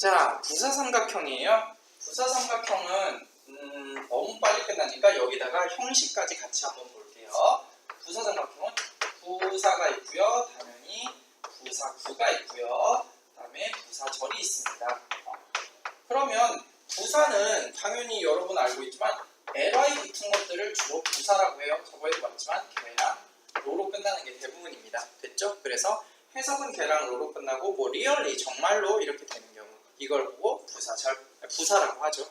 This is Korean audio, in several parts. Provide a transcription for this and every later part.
자, 부사삼각형이에요. 부사삼각형은 음, 너무 빨리 끝나니까 여기다가 형식까지 같이 한번 볼게요. 부사삼각형은 부사가 있고요. 당연히 부사구가 있고요. 그다음에 부사절이 있습니다. 어. 그러면 부사는 당연히 여러분 알고 있지만 ly 붙은 것들을 주로 부사라고 해요. 저번에도 봤지만 걔랑 로로 끝나는 게 대부분입니다. 됐죠? 그래서 해석은 걔랑 로로 끝나고 뭐 리얼리 정말로 이렇게 경우 이걸 보고 부사절 부사라고 하죠.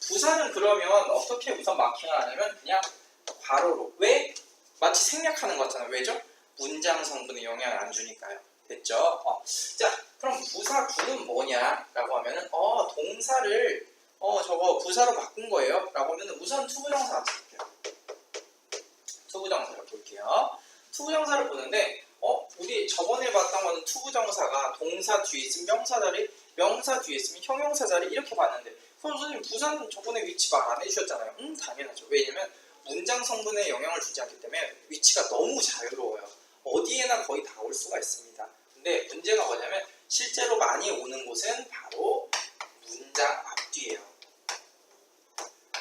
부사는 그러면 어떻게 우선 마킹을 하냐면 그냥 괄호로 왜 마치 생략하는 거잖아요. 왜죠? 문장 성분에 영향을 안 주니까요. 됐죠? 어. 자, 그럼 부사 구는 뭐냐라고 하면은 어 동사를 어 저거 부사로 바꾼 거예요.라고 하면은 우선 투부정사 볼게요. 투부정사를 볼게요. 투부정사를 보는데 어 우리 저번에 봤던 거는 투부정사가 동사 뒤에 있으면 명사 자리, 명사 뒤에 있으면 형용사 자리 이렇게 봤는데 선생님 부사는 저번에 위치 말 안 해주셨잖아요. 음 당연하죠. 왜냐면 문장 성분에 영향을 주지 않기 때문에 위치가 너무 자유로워요. 어디에나 거의 다 올 수가 있습니다. 근데 문제가 뭐냐면 실제로 많이 오는 곳은 바로 문장 앞뒤예요.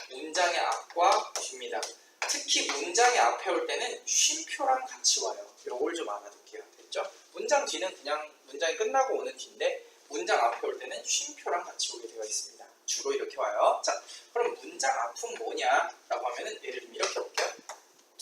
문장의 앞과 뒤입니다. 특히 문장의 앞에 올 때는 쉼표랑 같이 와요. 요걸 좀 알아둘게요. 됐죠? 문장 뒤는 그냥 문장이 끝나고 오는 뒤인데 문장 앞에 올 때는 쉼표랑 같이 오게 되어 있습니다. 주로 이렇게 와요. 자, 그럼 문장 앞은 뭐냐라고 하면은 예를 들면 이렇게 볼게요.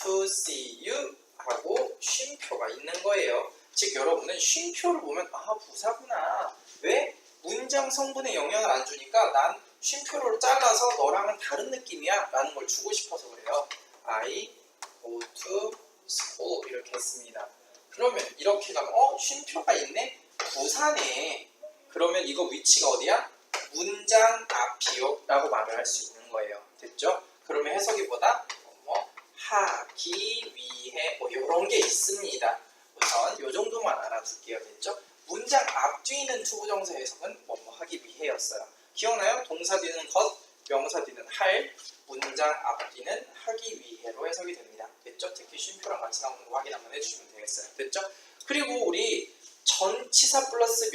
To see you 하고 쉼표가 있는 거예요. 즉 여러분은 쉼표를 보면 아 부사구나. 왜? 문장 성분에 영향을 안 주니까 난 쉼표를 잘라서 너랑은 다른 느낌이야 라는 걸 주고 싶어서 그래요. I go to school 이렇게 했습니다. 그러면 이렇게 가면 어 쉼표가 있네? 부사네. 그러면 이거 위치가 어디야? 문장 앞이요 라고 말을 할 수 있는 거예요. 됐죠? 그러면 해석이 보다 뭐 하기 위해 뭐 이런 게 있습니다. 우선 요 정도만 알아둘게요. 됐죠? 문장 앞뒤는 투부정사 해석은 뭐 뭐 하기 위해였어요. 기억나요? 동사 뒤는 것, 명사 뒤는 할, 문장 앞뒤는 하기 위해로 해석이 됩니다. 됐죠? 특히 쉼표랑 같이 나오는 거 확인 한번 해주시면 되겠어요. 됐죠? 그리고 우리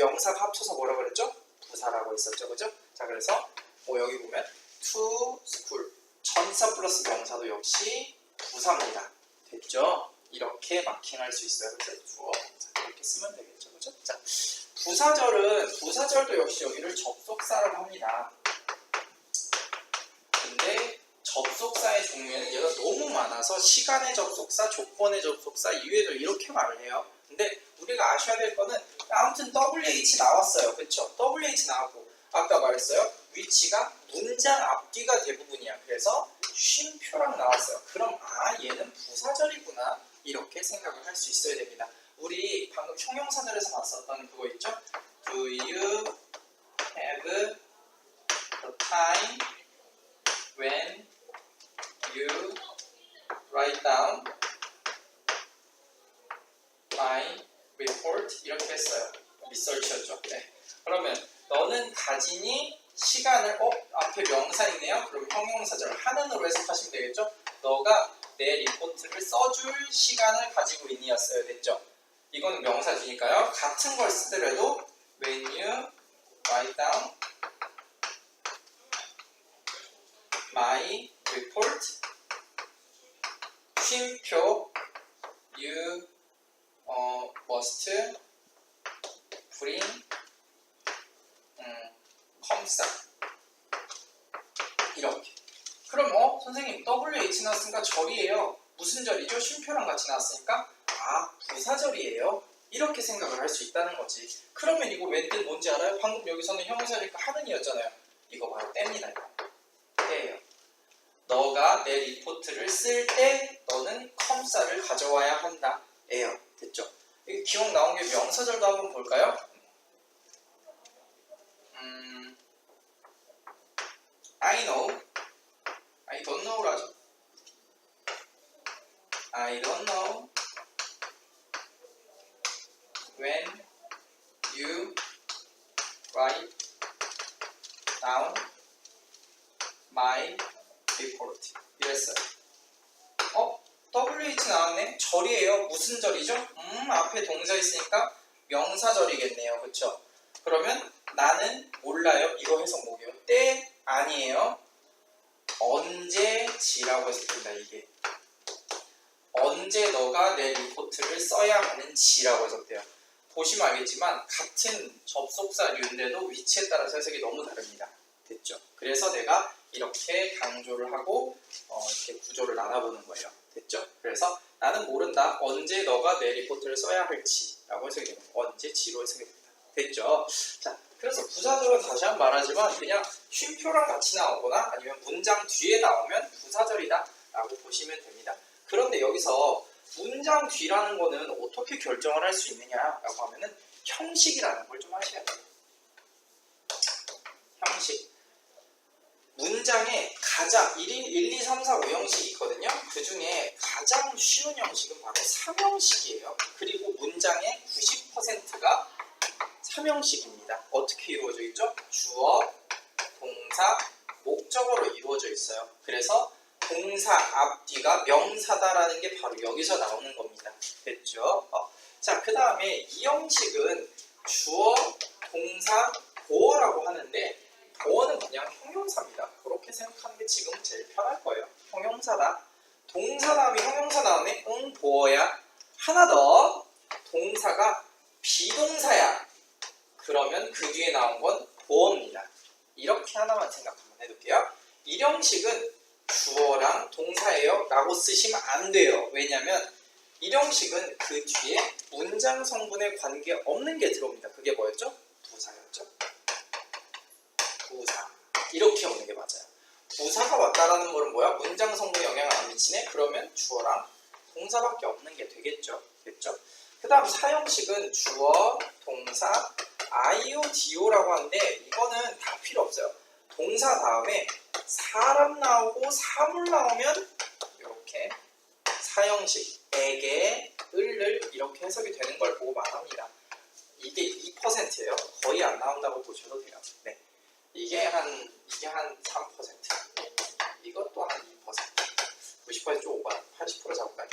명사가 합쳐서 뭐라고 그랬죠? 부사라고 했었죠. 그죠? 자, 그래서 뭐 여기 보면 to school 전치사 플러스 명사도 역시 부사입니다. 됐죠? 이렇게 마킹할 수 있어요. 그래서 주어 자, 이렇게 쓰면 되겠죠. 그죠? 자, 부사절은 부사절도 역시 여기를 접속사라고 합니다. 근데 접속사의 종류에는 얘가 너무 많아서 시간의 접속사, 조건의 접속사, 이외에도 이렇게 말을 해요. 근데 우리가 아셔야 될 거는 아무튼 WH 나왔어요. 그쵸? WH 나왔고 아까 말했어요. 위치가 문장 앞뒤가 대부분이야. 그래서 쉼표랑 나왔어요. 그럼 아 얘는 부사절이구나 이렇게 생각을 할 수 있어야 됩니다. 우리 방금 형용사절에서 봤었던 그거 있죠? Do you have the time when you write down my report 이렇게 했어요. 리서치였죠. 네. 그러면 너는 가지니 시간을 어 앞에 명사 있네요. 그럼 형용사절 하는으로 해석하시면 되겠죠. 너가 내 리포트를 써줄 시간을 가지고 있니였어요. 됐죠? 이건 명사지니까요. 같은 걸 쓰더라도 when you write down my report 쉼표 you 어, must bring 음, 컴사 이렇게. 그럼 어 선생님 WH 나왔으니까 절이에요. 무슨 절이죠? 쉼표랑 같이 나왔으니까? 아 부사절이에요. 이렇게 생각을 할 수 있다는 거지. 그러면 이거 웬뜻 뭔지 알아요? 방금 여기서는 형용사니까 하는이었잖아요. 이거 바로 뗍니다 이거. 떼예요. 너가 내 리포트를 쓸 때 너는 컴사를 가져와야 한다 에요 됐죠? 여기 기억 나온 게 명사절도 한번 볼까요? 음, I know I don't know라죠 I don't know when you write down my report 이랬어요. 어? WH 나왔네? 절이에요. 무슨 절이죠? 음, 앞에 동사 있으니까 명사절이겠네요. 그쵸? 그러면 나 나는 몰라요. 이거 해석 뭐게요? 때 아니에요. 언제지라고 해석된다 이게. 언제 너가 내 리포트를 써야 하는지라고 해석돼요. 보시면 알겠지만 같은 접속사류인데도 위치에 따라서 해석이 너무 다릅니다. 됐죠? 그래서 내가 이렇게 강조를 하고 어, 이렇게 구조를 나눠보는 거예요. 됐죠? 그래서 나는 모른다. 언제 너가 내 리포트를 써야 할지라고 해석이 됩니다. 언제 지로 해석이 됩니다. 됐죠? 자, 그래서 부사절은 다시 한 번 말하지만 그냥 쉼표랑 같이 나오거나 아니면 문장 뒤에 나오면 부사절이다 라고 보시면 됩니다. 그런데 여기서 문장 뒤라는 거는 어떻게 결정을 할 수 있느냐라고 하면은 형식이라는 걸좀 아셔야 돼요. 형식. 문장에 가장 1, 1, 2, 3, 4, 5형식이 있거든요. 그 중에 가장 쉬운 형식은 바로 3형식이에요. 그리고 문장의 90%가 3형식입니다. 어떻게 이루어져 있죠? 주어, 동사, 목적어로 이루어져 있어요. 그래서 동사 앞뒤가 명사다라는 게 바로 여기서 나오는 겁니다. 됐죠? 어. 자, 그 다음에 이 형식은 주어, 동사, 보어라고 하는데 보어는 그냥 형용사입니다. 그렇게 생각하는 게 지금 제일 편할 거예요. 형용사다. 동사 다음에 형용사 다음에 응 보어야. 하나 더 동사가 비동사야. 그러면 그 뒤에 나온 건 보어입니다. 이렇게 하나만 생각 한번 해둘게요. 이 형식은 주어랑 동사예요 라고 쓰시면 안 돼요. 왜냐면 이 형식은 그 뒤에 문장 성분에 관계 없는 게 들어옵니다. 그게 뭐였죠? 부사였죠. 이렇게 오는 게 맞아요. 부사가 맞다라는 말은 뭐야? 문장 성분에 영향을 안 미치네? 그러면 주어랑 동사밖에 없는 게 되겠죠. 됐죠? 그 다음 사형식은 주어, 동사, IO, DO라고 하는데 이거는 다 필요 없어요. 동사 다음에 사람 나오고 사물 나오면 이렇게 사형식, 에게, 을을 이렇게 해석이 되는 걸 보고 말합니다. 이게 2%예요. 거의 안 나온다고 보셔도 돼요. 네. 이게 한 이게 한 3%. 이것도 한 2%. 90%좀 오버. 80% 잡을까요?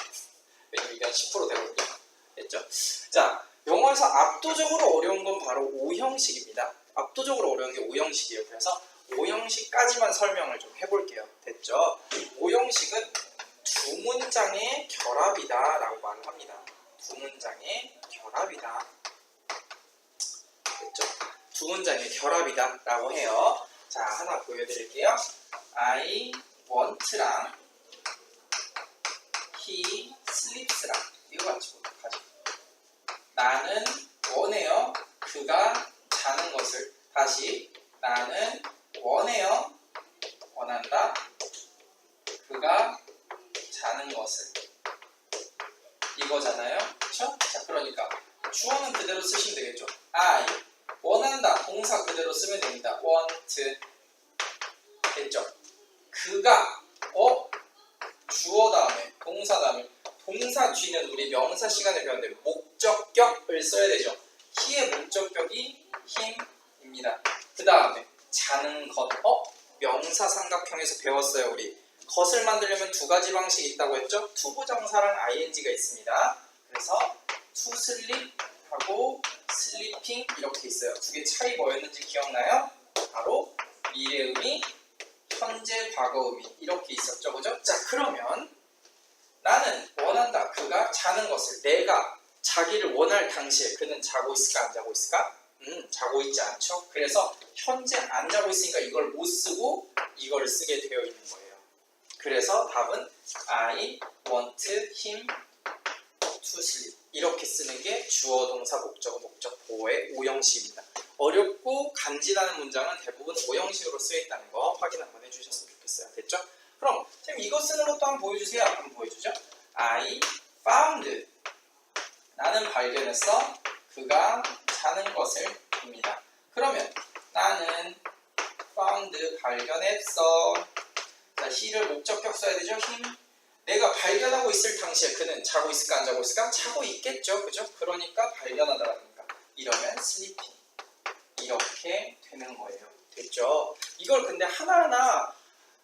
왜냐면 이게 한 10% 되거든요. 됐죠? 자, 영어에서 압도적으로 어려운 건 바로 O형식입니다. 압도적으로 어려운 게 O형식이에요. 그래서 O형식까지만 설명을 좀 해볼게요. 됐죠? O형식은 두 문장의 결합이다 라고 말을 합니다. 두 문장의 결합이다. 두 문장의 결합이다 라고 해요. 자, 하나 보여드릴게요. I want랑 he sleeps랑 이거 같이 가죠. 나는 원해요. 그가 자는 것을 다시 나는 원해요. 원한다. 그가 자는 것을 이거잖아요. 그렇죠? 자, 그러니까 주어는 그대로 쓰시면 되겠죠. I 원한다. 동사 그대로 쓰면 됩니다. want 됐죠? 그가 어 주어 다음에 동사 다음에 동사 뒤는 우리 명사 시간에 배웠는데 목적격을 써야 되죠. he의 목적격이 him입니다. 그 다음에 자는 것, 어? 명사 삼각형에서 배웠어요 우리. 것을 만들려면 두 가지 방식이 있다고 했죠. 투부정사랑 ing가 있습니다. 그래서 sleep 하고 sleeping 이렇게 있어요. 두 개 차이 뭐였는지 기억나요? 바로 미래음이 현재 과거음이 이렇게 있었죠, 그죠? 자 그러면 나는 원한다. 그가 자는 것을 내가 자기를 원할 당시에 그는 자고 있을까 안 자고 있을까? 음, 자고 있지 않죠. 그래서 현재 안 자고 있으니까 이걸 못 쓰고 이걸 쓰게 되어 있는 거예요. 그래서 답은 I want him to sleep 이렇게 쓰는 게 주어 동사 목적 목적 보호의 오형식입니다. 어렵고 간지나는 문장은 대부분 오형식으로 쓰여 있다는 거 확인 한번 해주셨으면 좋겠어요. 됐죠? 그럼 지금 이거 쓰는 것도 한번 보여주세요. 한번 보여주죠. I found 나는 발견했어. 그가 자는 것을 입니다. 그러면 나는 found 발견했어. 자, he를 목적격 써야 되죠. him. 내가 발견하고 있을 당시에 그는 자고 있을까 안 자고 있을까? 자고 있겠죠. 그죠? 그러니까 발견하다라니까. 이러면 sleeping. 이렇게 되는 거예요. 됐죠? 이걸 근데 하나하나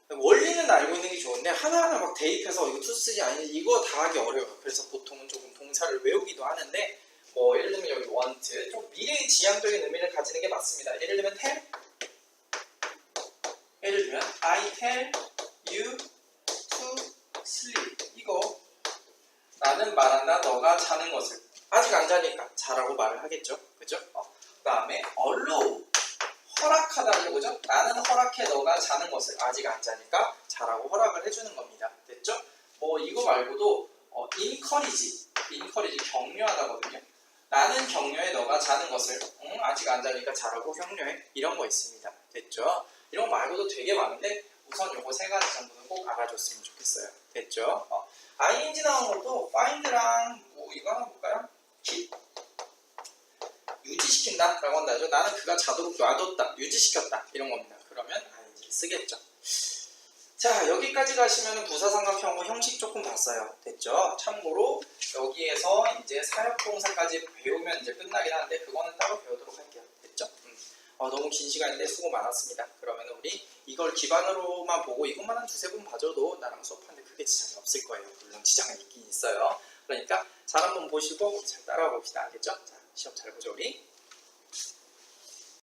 원리는 알고 있는 게 좋은데 하나하나 막 대입해서 이거 투쓰지 아니 이거 다 하기 어려워요. 그래서 보통은 조금 동사를 외우기도 하는데 뭐 예를 들면 여기 want 좀 미래의 지향적인 의미를 가지는 게 맞습니다. 예를 들면 tell 예를 들면 I tell you sleep 이거 나는 말한다 너가 자는 것을 아직 안 자니까 자라고 말을 하겠죠 그죠? 어. 그 다음에 allow 허락하다고 그죠? 나는 허락해 너가 자는 것을 아직 안 자니까 자라고 허락을 해주는 겁니다 됐죠? 뭐 이거 말고도 어, encourage encourage 격려하다거든요 나는 격려해 너가 자는 것을 응, 아직 안 자니까 자라고 격려해 이런 거 있습니다 됐죠? 이런 거 말고도 되게 많은데 우선 요거 세 가지 정도는 꼭 알아줬으면 좋겠어요. 됐죠? 어. ing 나온 것도 find랑 뭐 이거 하나 볼까요? keep? 유지시킨다? 라고 한다죠. 나는 그가 자도록 놔뒀다 유지시켰다 이런 겁니다. 그러면 ing를 쓰겠죠. 자 여기까지 가시면 부사삼각형의 형식 조금 봤어요. 됐죠? 참고로 여기에서 이제 사역동사까지 배우면 이제 끝나긴 하는데 그거는 따로 배우도록 할게요. 됐죠? 음. 어, 너무 긴 시간인데 수고 많았습니다. 그러면 우리 이걸 기반으로만 보고 이것만 한 두세 번 봐줘도 나랑 수업하는데 크게 지장이 없을 거예요. 물론 지장은 있긴 있어요. 그러니까 잘 한번 보시고 잘 따라와 봅시다. 알겠죠? 자 시험 잘 보죠 우리